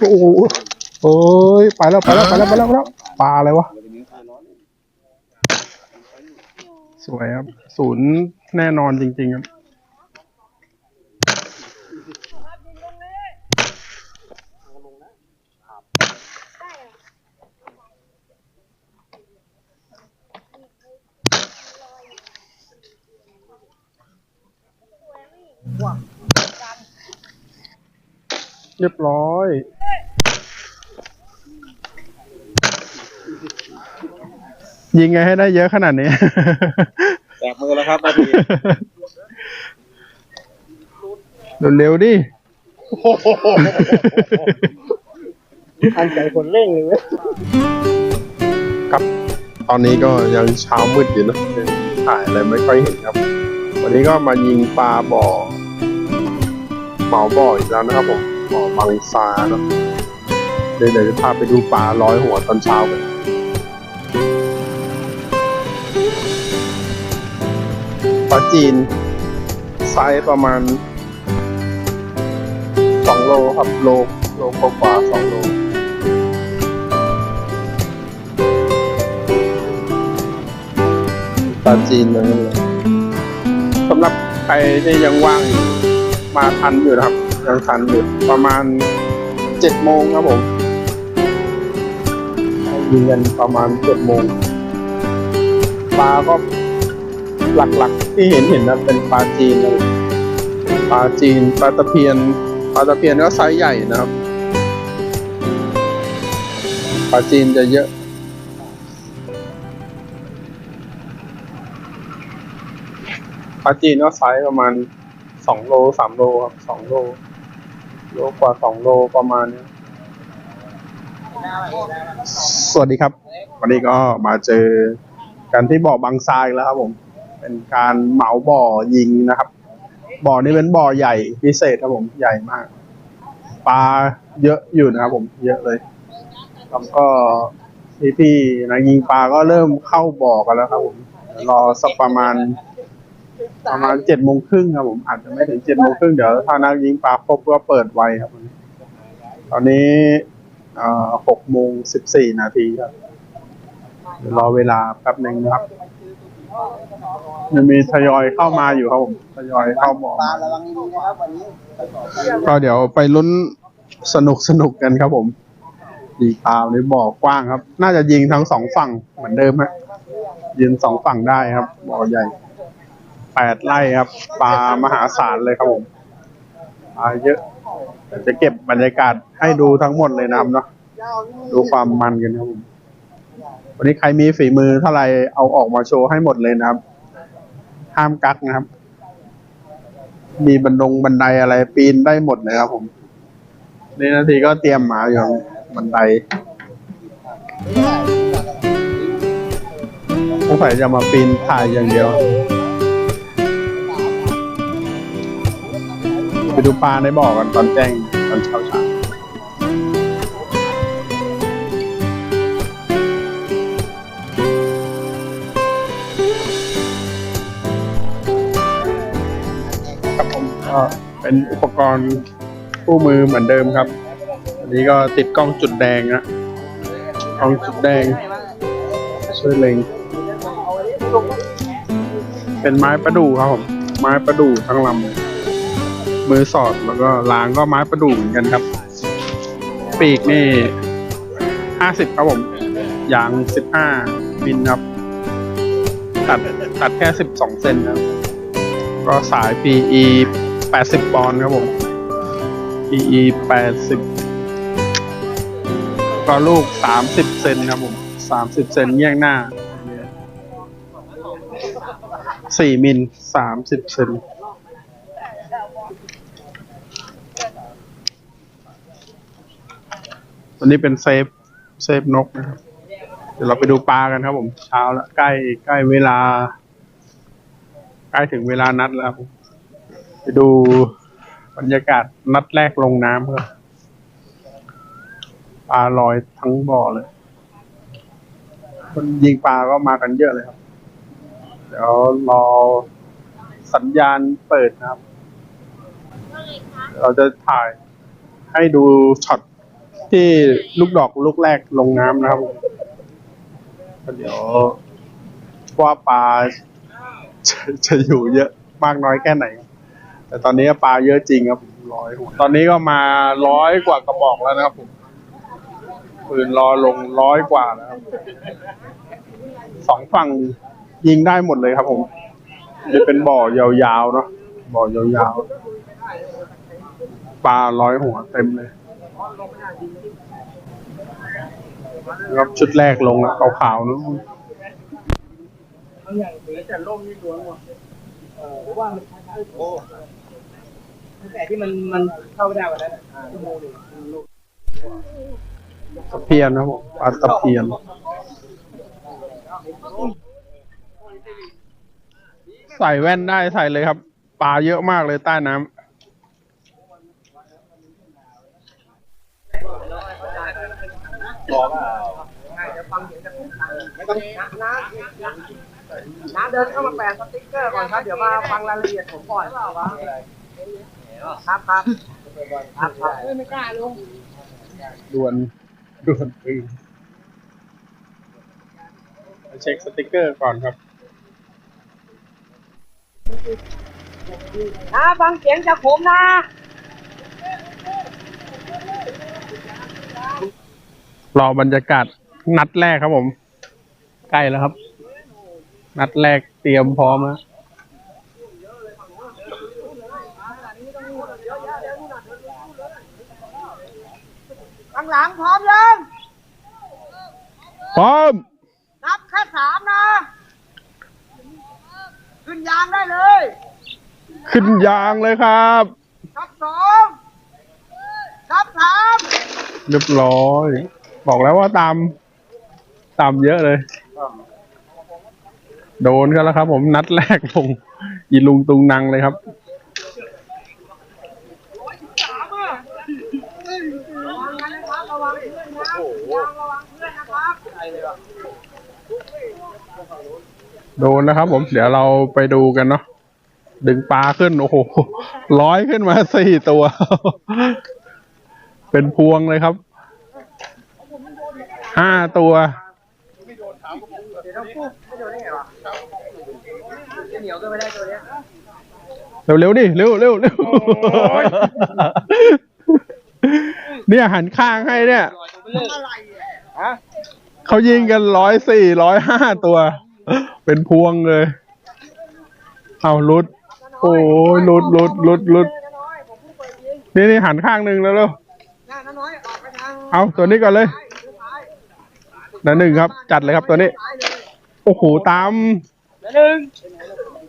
โอ้โหเอ้ยไปแล้วไปแล้วไปแล้วไปแล้วไปแล้วปลาอะไรวะสวยครับศูนย์แน่นอนจริงๆครับ รียบร้อย ยิงไงให้ได้เยอะขนาดนี้ แตกมือแล้วครับนาทีเร็วๆดิทันใจคนเร่งเลยเว้ยครับ ตอนนี้ก็ยังเช้ามืดอยู่นะยังถ่ายอะไรไม่ค่อยเห็นครับ วันนี้ก็มายิงปลาบ่อเหมาบ่ออีกแล้วนะครับผม บ่อบางซาเนาะเดี๋ยวเดี๋ยวจะพาไปดูปลาร้อยหัวตอนเช้ากันปลาจีนไซส์ประมาณสองโลครับโลโลกว่าสองโลปลาจีนเลยสำหรับใครที่ยังว่างมาทันอยู่นะครับ ยังทันอยู่ประมาณเจ็ดโมงครับผมยิงกันประมาณเจ็ดโมงปลาก็หลักๆ ที่เห็นเห็นนะเป็นปลาจีนปลาจีนปลาตะเพียนปลาตะเพียนก็ไซส์ใหญ่นะครับปลาจีนจะเยอะปลาจีนก็ไซส์ประมาณสองโลสามโลครับสองโล โลกว่าสองโลประมาณนี้สวัสดีครับ วันนี้ก็มาเจอกันที่บ่อบางทรายแล้วครับผม เป็นการเหมาบ่อยิงนะครับ บ่อนี้เป็นบ่อใหญ่พิเศษครับผมใหญ่มาก ปลาเยอะอยู่นะครับผมเยอะเลยแล้วก็พี่ๆนักยิงปลาก็เริ่มเข้าบ่อกันแล้วครับผมรอสักประมาณ ประมาณเจ็ดโมงครึ่งครับผมอาจจะไม่ถึงเจ็ดโมงครึ่งเดี๋ยวถ้านักยิงปลาครบก็เปิดไวครับ ตอนนี้หกโมงสิบสี่นาทีครับเดี๋ยวรอเวลาแป๊บหนึ่งนะครับยังมีทยอยเข้ามาอยู่ครับผมทยอยเข้าบ่อปลามาก็เดี๋ยวไปลุ้นสนุกสนุกกันครับผมดีปลาในบ่อกว้างครับ น่าจะยิงทั้งสองฝั่งเหมือนเดิมฮะยิงสองฝั่งได้ครับบ่อใหญ่ แปดไร่ครับปลามหาศาลเลยครับผมปลาเยอะจะเก็บบรรยากาศให้ดูทั้งหมดเลยนะครับเนาะดูความมันกันครับผมวันนี้ใครมีฝีมือเท่าไหรเอาออกมาโชว์ให้หมดเลยนะครับ ห้ามกักนะครับ มีบันดงบันไดอะไรปีนได้หมดเลยครับผมนี่นาทีก็เตรียมหมาอยู่บบันไดสงสัยจะมาปีนถ่ายอย่างเดียว ไปดูปลาในบ่อกันตอนแจ้งตอนเช้าเช้าครับผมก็เป็นอุปกรณ์คู่มือเหมือนเดิมครับ อันนี้ก็ติดกล้องจุดแดงนะกล้องจุดแดง ช่วยเล็ง เป็นไม้ประดู่ครับผม ไม้ประดู่ทั้งลำเลย มือสอดแล้วก็ล้างก็ไม้ประดู่เหมือนกันครับ ปีกนี่ห้าสิบครับผมยางสิบห้ามิลครับ ตัดตัดแค่สิบสองเซนครับ ก็สาย PE แปดสิบปอนด์ครับผม PE แปดสิบก็ลูกสามสิบเซนครับผมสามสิบเซนแยกหน้าสี่มิลสามสิบเซน ตัวนี้เป็นเซฟเซฟนกนะครับ เดี๋ยวเราไปดูปลากันครับ ผมเช้าแล้วใกล้ใกล้เวลา ใกล้ถึงเวลานัดแล้วครับผมไปดูบรรยากาศนัดแรกลงน้ำครับปลาลอยทั้งบ่อเลย คนยิงปลาก็มากันเยอะเลยครับ เดี๋ยวรอสัญญาณเปิดนะครับ เราจะถ่ายให้ดูช็อต ที่ลูกดอกลูกแรกลงน้ำนะครับผมก็เดี๋ยวว่าปลาจะจะอยู่เยอะมากน้อยแค่ไหน แต่ตอนนี้ปลาเยอะจริงครับร้อยหัวตอนนี้ก็มาร้อยกว่ากระบอกแล้วนะครับผมปืนรอลงร้อยกว่าแล้วครับสองฝั่งยิงได้หมดเลยครับผมจะเป็นบ่อยาวๆเนาะบ่อยาวๆปลาร้อยหัวเต็มเลย รับชุดแรกลงแล้วขาวๆเนอะแต่ร่มนี่ตัวหมดเออเพราะว่ามันโอ้แต่ที่มันมันเข้าไม่ได้วันนั้นอะชั่วโมงหนึ่งตะเพียนนะครับผมปลาตะเพียนใส่แว่นได้ใส่เลยครับ ปลาเยอะมากเลยใต้น้ำ ไม่ต้องน้ำน้ำน้ำเดินเข้ามาแปะสติ๊กเกอร์ก่อนครับ เดี๋ยวมาฟังรายละเอียดผมก่อนครับครับครับครับไม่กล้าลงด่วนด่วนปืนมาเช็คสติกเกอร์ก่อนครับนะฟังเสียงจากผมนะ รอบรรยากาศนัดแรกครับผม ใกล้แล้วครับ นัดแรกเตรียมพร้อมแล้วข้างหลังพร้อมยังพร้อม นับแค่สามนะ ขึ้นยางได้เลย ขึ้นยางเลยครับนับสองนับสามเรียบร้อย บอกแล้วว่าตาม ตามเยอะเลย โดนกันแล้วครับ ผมนัดแรกลงอีลุงตุงนังเลยครับสามอะระวังเพื่อนนะยครับโดนนะครับ ผมเดี๋ยวเราไปดูกันเนาะดึงปลาขึ้น โอ้โหร้อยขึ้นมาสี่ตัว เป็นพวงเลยครับ ห้าตัวเดี๋ยวต้องปุ๊บไม่โดนได้ไงวะเหนียวก็ไม่ได้ตัวเนี้ยเร็วๆดิ เร็วเร็วเร็วเนี่ยหันข้างให้เนี่ยอะไรฮะเขายิงกันร้อยสี่ร้อยห้าตัว เป็นพวงเลย เอาลุด โอ้ยลุดลุดลุดลุดน้อยผมพูดเปิดยิงนี่นี่หันข้างหนึ่งแล้วเร็วหน้าน้อยออกไปทาง เอาตัวนี้ก่อนเลยซ้าย นั่นหนึ่งครับ จัดเลยครับตัวนี้ซ้ายเลยโอ้โห ตาม หนึ่ง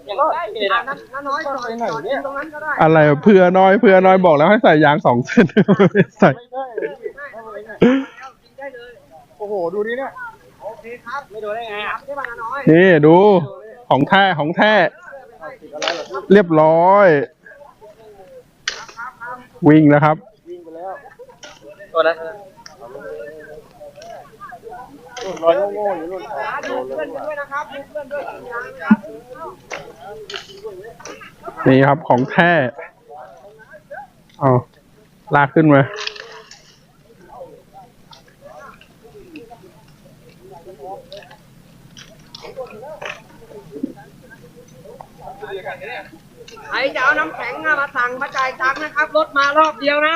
อย่างได้เลยนะน้าน้อยจอดจอดยิงตรงนั้นก็ได้อะไรเผื่อน้อยเผื่อน้อยบอกแล้วให้ใส่ยางสองเส้นไม่ใส่ยิงได้เลยโอ้โห ดูนี่เนี่ย โอเคครับ ไม่โดนได้ไงครับใช่ป่ะน้าน้อยนี่ดูของแท้ของแท้เรียบร้อย วิ่งแล้วครับตัวนั้น รอยโง่ๆอยู่นู่นดูเพื่อนด้วยนะครับดูเพื่อนด้วยยิงยางครับนี่ครับของแท้เอาลากขึ้นมาใครจะเอาน้ำแข็งมาสั่งมาจ่ายตังค์นะครับ รถมารอบเดียวนะ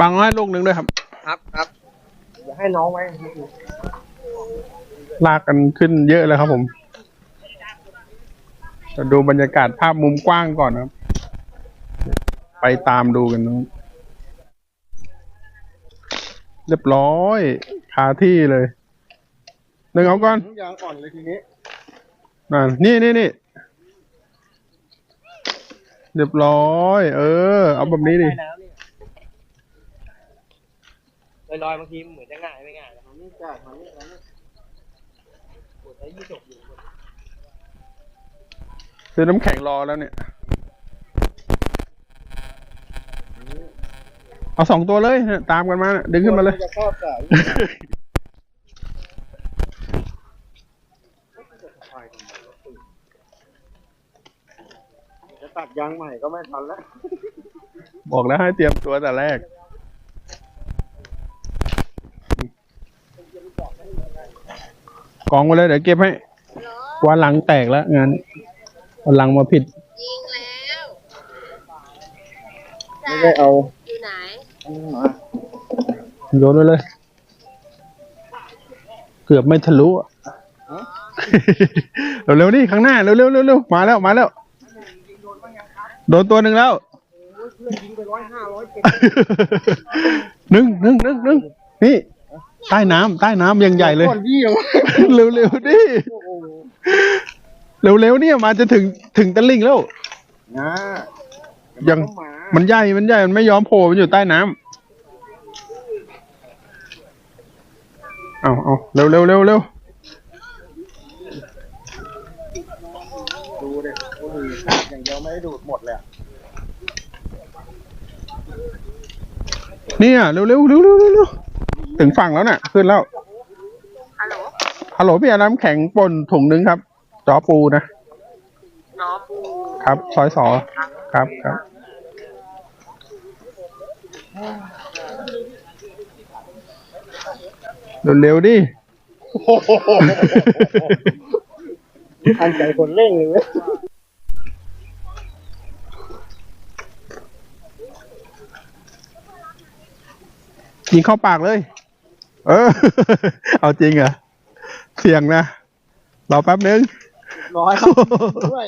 บังให้ลูกหนึ่งด้วยครับ ครับครับอ ย่าให้น้องไว้ ลากกันขึ้นเยอะเลยครับผมจะดูบรรยากาศภาพมุมกว้างก่อนนะครับ ไปตามดูกันนะเรียบร้อยคาที่เลยหนึ่งเอาก่อนยางอ่อนเลยทีนี้นั่นนี่นี่นี่เรียบร้อย เออ เอาแบบนี้ดิ ลอยๆบางทีเหมือนจะง่ายไม่ง่ายนะมันนี่จ้ามันนี่มันนี่ปวดใจยี่สกอยู่ซื้อน้ำแข็งรอแล้วเนี่ย เอาสองตัวเลยเนี่ยตามกันมาเนี่ยดึงขึ้นมาเลย จะครอบสายจะตัดยางใหม่ก็ไม่ทันแล้ว บอกแล้วให้เตรียมตัวแต่แรก กองไว้เลยเดี๋ยวเก็บให้เหรอว่าลังแตกแล้วงานเอาลังมาผิดยิงแล้วไม่ได้เอาอยู่ไหนอันนี้มาโยนไว้เลย เกือบไม่ทะลุอะเร็วๆนี่ข้างหน้าเร็วๆเร็วๆมาแล้วมาแล้ว โดนตัวหนึ่งแล้วเพื่อนยิงไปร้อยห้าร้อยเจ็ดหนึ่งหนึ่งหนึ่งหนึ่งนี่ ใต้น้ำใต้น้ำยังใหญ่เลย ก่อนยี่เหรอเร็วๆดิ โอ้โหเร็วๆเนี่ยมาจะถึงถึงตะลิ่งแล้ว นะยังเดี๋วมันก็มามันใหญ่ มันใหญ่ มันไม่ยอมโผล่ มันอยู่ใต้น้ำเอาเอาเร็วเร็วเร็วเร็วดูดิโอ้ยคาบอย่างเดียวไม่ได้ดูดหมดเลยอะเนี่ย เร็วเร็วเร็วเร็วเร็วเร็ว ถึงฝั่งแล้วน่ะ ขึ้นแล้ว ฮัลโหลฮัลโหลพี่อาน้ำแข็งป่นถุงนึงครับจอปูนะน้อปูครับ ซอยสอครับครับ เร็วๆดิโอ้โหทันใจคนเร่งเลยเว้ยยิงเข้าปากเลย เออ เอาจริงเหรอเสี่ยงนะรอแป๊บนึงร้อยครับด้วย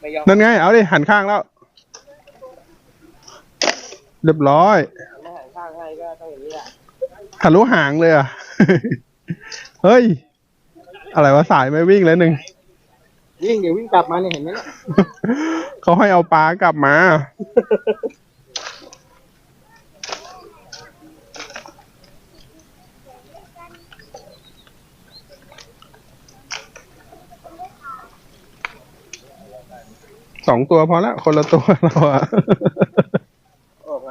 ไม่ยอมนั่นไง เอาดิหันข้างแล้ว เรียบร้อยไม่หันข้างให้ก็ต้องอย่างนี้แหละทะลุหางเลยอะ เฮ้ย อะไรวะสายไม่วิ่งแล้วหนึ่งวิ่งเดี๋ยววิ่งกลับมาเนี่ยเห็นไหมเนี่ยเขาให้เอาปลากลับมา สองตัวพอละ คนละตัวเราอะออกไป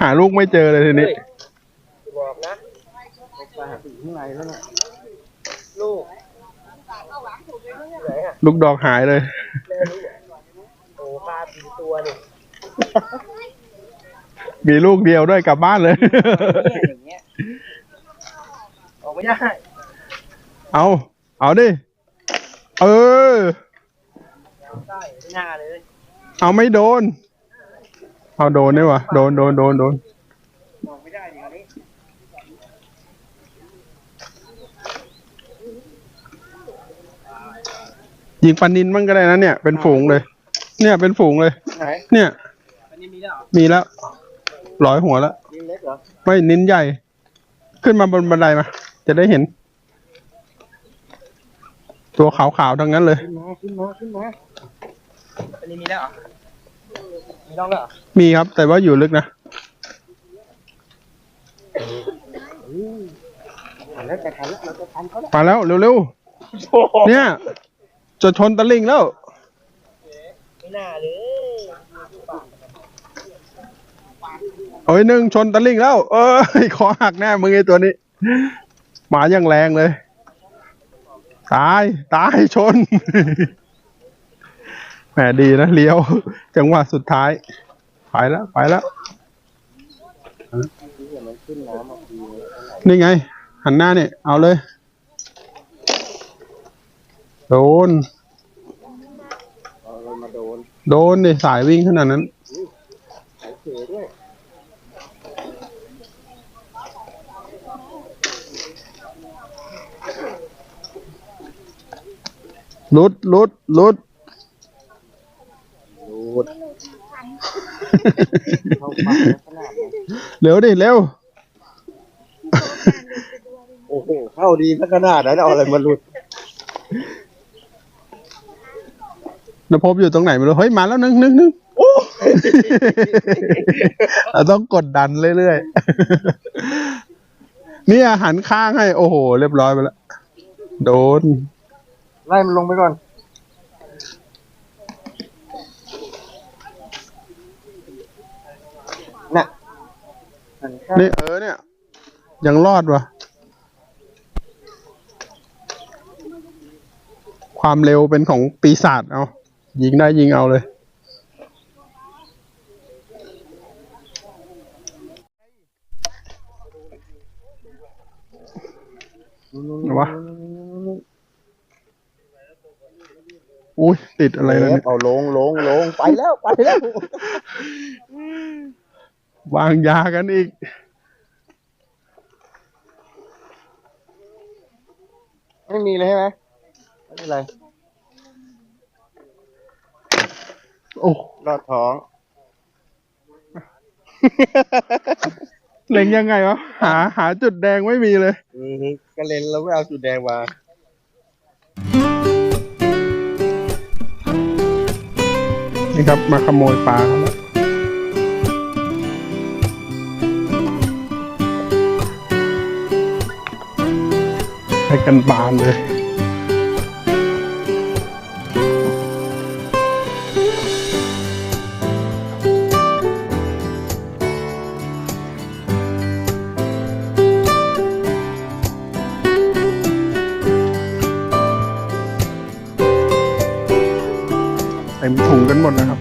หาลูกไม่เจอเลยทีนี้บอกนะไปหาสีข้างในแล้วน่ะลูกไหนอะลูกดอกหายเลยแม่ลูกโอ้ปลาปีตัวนี่มีลูกเดียวด้วยกลับบ้านเลยเนี่ยอย่างเงี้ยออกไม่ได้ เอา เอาดิ เออได้ไม่น่าเลยเอาไม่โดน เอาโดนนี่วะโดนโดนโดนโดนออกไม่ได้อย่างนี้ยิงปันนินมั่งก็ได้นะเนี่ย เป็นฝูงเลย เนี่ยเป็นฝูงเลย ไหนเนี่ย อันนี้มีแล้วเหรอมีแล้วร้อยหัวแล้ว ยิงเล็กเหรอ ไม่นินใหญ่ ขึ้นมาบนบันไดมา จะได้เห็น ตัวขาวๆทั้งนั้นเลย ขึ้นมาขึ้นมาขึ้นมาอันนี้มีแล้วเหรอมีน้องแล้วเหรอมีครับ แต่ว่าอยู่ลึกนะทันแล้วจะทันแล้วเราจะทันเขาแล้วมาแล้วเร็วๆ เนี่ย จะชนตะลิงแล้ว ไม่น่าเลยเอ้ยหนึ่งชนตะลิงแล้ว เอ้ยคอหักแน่มึงไอตัวนี้ หมาอย่างแรงเลย ตาย ตายชน แหมดีนะเลี้ยว จังหวะสุดท้าย ไปแล้ว ไปแล้ว นี่ไง หันหน้าเนี่ย เอาเลย โดนเอาเลยมาโดนโดนดิสายวิ่งขนาดนั้น สายเสือด้วย ลุดลุดลุดดูดเข้าปากขนาดนั้นเร็วดิเร็ว โอ้โห เข้าดีสักขนาดนั้นเอาอะไรมาหลุดนภพอยู่ตรงไหนไม่รู้ เฮ้ย มาแล้วนึงนึงนึงโอ้เราต้องกดดันเรื่อยๆเนี่ยหันข้างให้ โอ้โห เรียบร้อยไปแล้ว โดน ไล่มันลงไปก่อน น่ะนี่เออเนี่ย ยังรอดวะความเร็วเป็นของปีศาจเอายิงได้ยิงเอาเลย วะ อุ้ยติดอะไรแล้วเนี่ยเอาลงลงลงไปแล้วไปแล้ว วางยากันอีก ไม่มีเลยใช่ไหมไม่เป็นไรโอ้รอดท้อง เล็งยังไงวะ หาหาจุดแดงไม่มีเลย อือฮึก็เล่นแล้วไม่เอาจุดแดงมา นี่ครับ มาขโมยปลาเขาแล้วให้กันบานเลย กันหมดนะครับ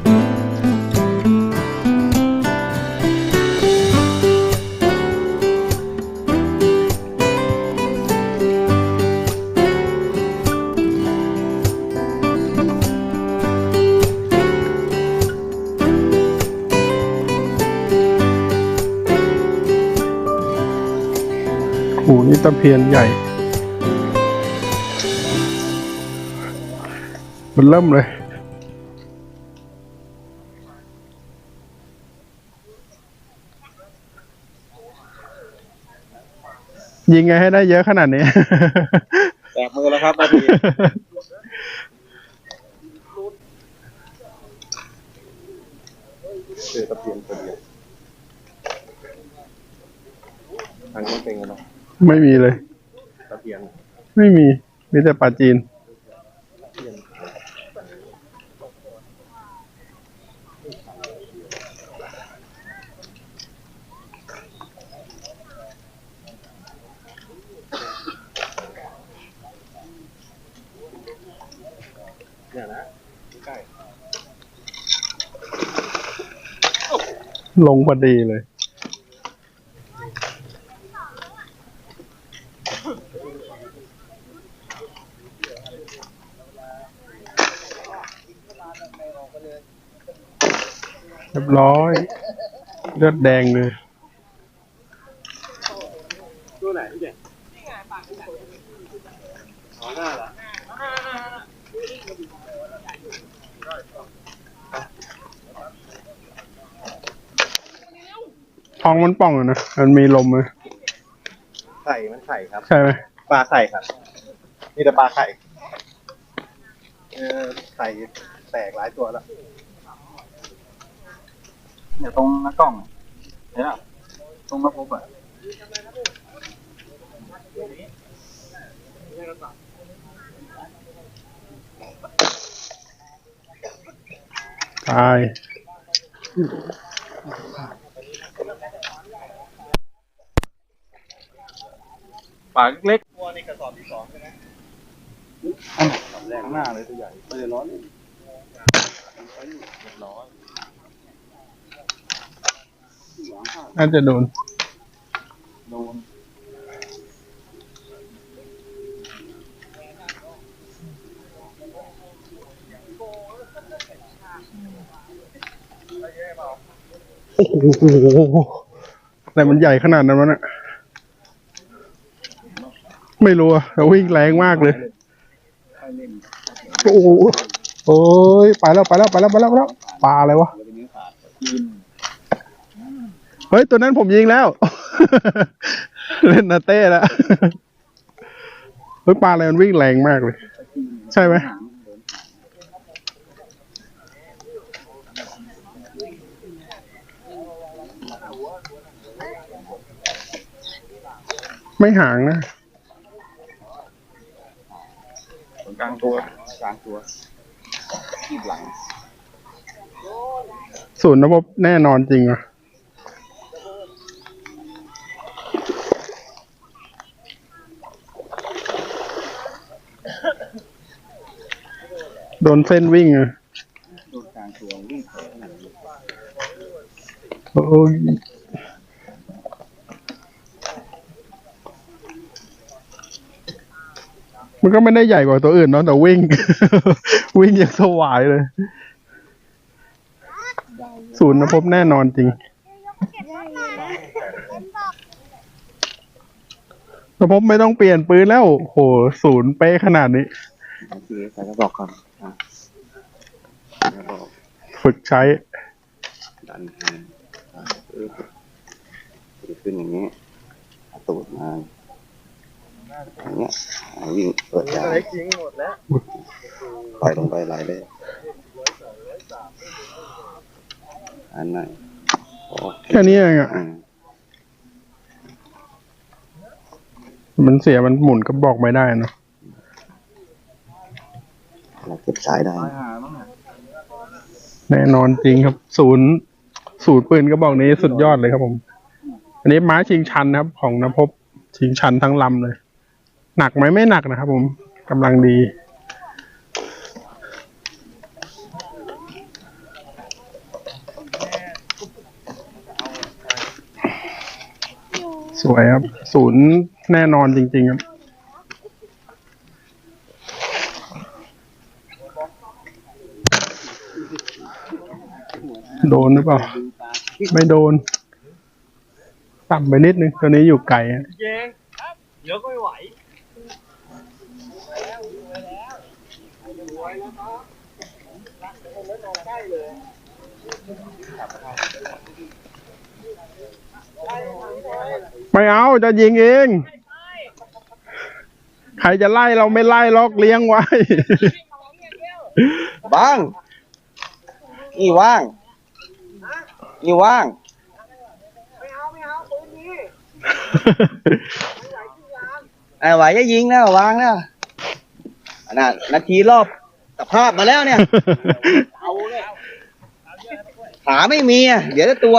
โหนี่ตะเพียนใหญ่ มันเริ่มเลย ยิงไงให้ได้เยอะขนาดนี้ แตกมือแล้วครับนาทีเจอตะเพียนตัวเดียวทางนี้เป็นไงบ้างไม่มีเลย ตะเพียน ไม่มี มีแต่ปลาจีน เนี่ยนะใกล้ ลงพอดีเลย เรียบร้อย เลือดแดงเลยตัวไหนพี่เด่นอ๋อหน้าเหรอ ท้องมันป่องอะนะ มันมีลมไหมไข่มันไข่ครับ ใช่ไหมปลาไข่ครับนี่แต่ปลาไข่ เออไข่แตกหลายตัวแล้ว เดี๋ยวตรงหน้ากล้องเห็นอะตรงหน้าปุ๊บอะตาย ปากเล็กตัวนี่กระสอบที่สองใช่ไหมแรงหน้าเลยตัวใหญ่ไม่ได้ร้อนเลยน่าจะโดน โดนโอ้โหแต่มันใหญ่ขนาดนั้นวะเนี่ย ไม่รู้อะแต่วิ่งแรงมากเลย โอ้โหโอ้ยไปแล้วไปแล้วไปแล้วไปแล้วไปแล้วปลาอะไรวะ เฮ้ย ตัวนั้นผมยิงแล้ว เล่นนาเต้แล้วเฮ้ยปลาอะไรมันวิ่งแรงมากเลย ใช่ไหมไม่ห่างนะ กลางตัว กลางตัวขีบหลัง ศูนย์ระบบแน่นอนจริงอะโดนเส้นวิ่งอะโดนกลางตัววิ่งแผลขนาดนี้โอ้ย มันก็ไม่ได้ใหญ่กว่าตัวอื่นเนาะแต่วิ่ง วิ่งอย่างสวายเลย ศูนย์นะพบแน่นอนจริงแต่พบไม่ต้องเปลี่ยนปืนแล้วโหศูนย์เป๊ะขนาดนี้โอเคใส่กระบอกก่อนอะกระบอกฝึกใช้ ดันแทนอะปึ๊บจะขึ้นอย่างนี้เอาตูดมา อย่างเงี้ยอะวิ่งเปิดยางอะไรทิ้งหมดแล้วปล่อยลงไปไหลเลยอันไหนโอเคแค่นี้เองอะอืมมันเสียมันหมุนก็บอกไม่ได้เนอะเราเก็บสายได้ แน่นอนจริงครับ ศูนย์ศูนย์ปืนก็บอกนี้สุดยอดเลยครับผม อันนี้ไม้ชิงชันนะครับ ของนภพชิงชันทั้งลำเลย หนักไหมไม่หนักนะครับผมกำลังดี สวยครับ ศูนย์แน่นอนจริง ๆ ครับโดนหรือเปล่า ไม่โดน ต่ำไปนิดนึง ตัวนี้อยู่ไกลอะ เย้งเดี๋ยวก็ไม่ไหวไม่เอาจะยิงเอง ใครจะไล่เราไม่ไล่ล็อกเลี้ยงไว้ บ้าง นี่ว่าง นี่ว่าง ไม่เอาไม่เอาปืนนี้ไอ้ไหวจะยิงนะวางนะขนาดนาทีรอบ สภาพมาแล้วเนี่ย ขาไม่มีอะเดี๋ยวจะตัว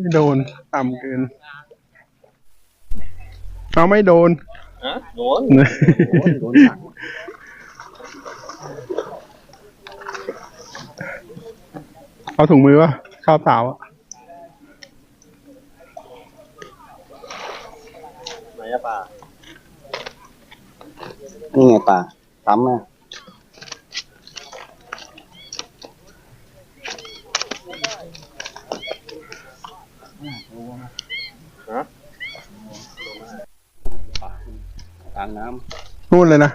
ไม่โดนต่ำเกิน เอาไม่โดน ฮะโดนโดนสั่งเอาถุงมือวะชอบสาวอะไหนอะป่านี่ไงป่าซ้ำนะานน้นู่นเลยนะ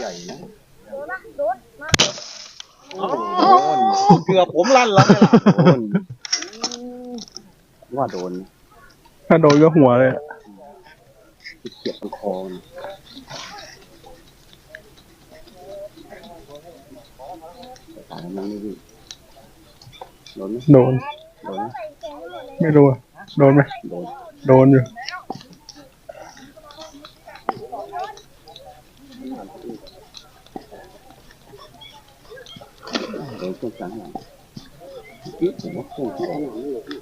ใหญ่นะโดนโดนอ้โหเกือบผมลั่นแล้วเล่ะโดนว่าโดนถ้าโดนก็หัวเลยอะเจ็บตรงคอตายแล้งนี่โดนโดนโดนไม่แดเลยไม่รู้อะโดนไหมโดนโดนอยู่ โดนเครื่องการหลังกิ๊บผมว่าครื่องกลางหลังนี่เลยพี่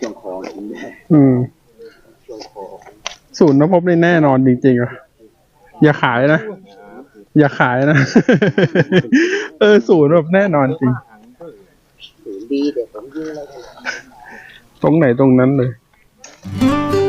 ช่วงคอเลยอืมช่วงศูนย์นภพนี่แน่นอนจริงๆอะอย่าขายนะ อย่าขายนะ เออศูนย์แบบแน่นอนจริงศูนย์ดีเดี๋ยวผมยิงอะไรกันตรงไหนตรงนั้นเลยเ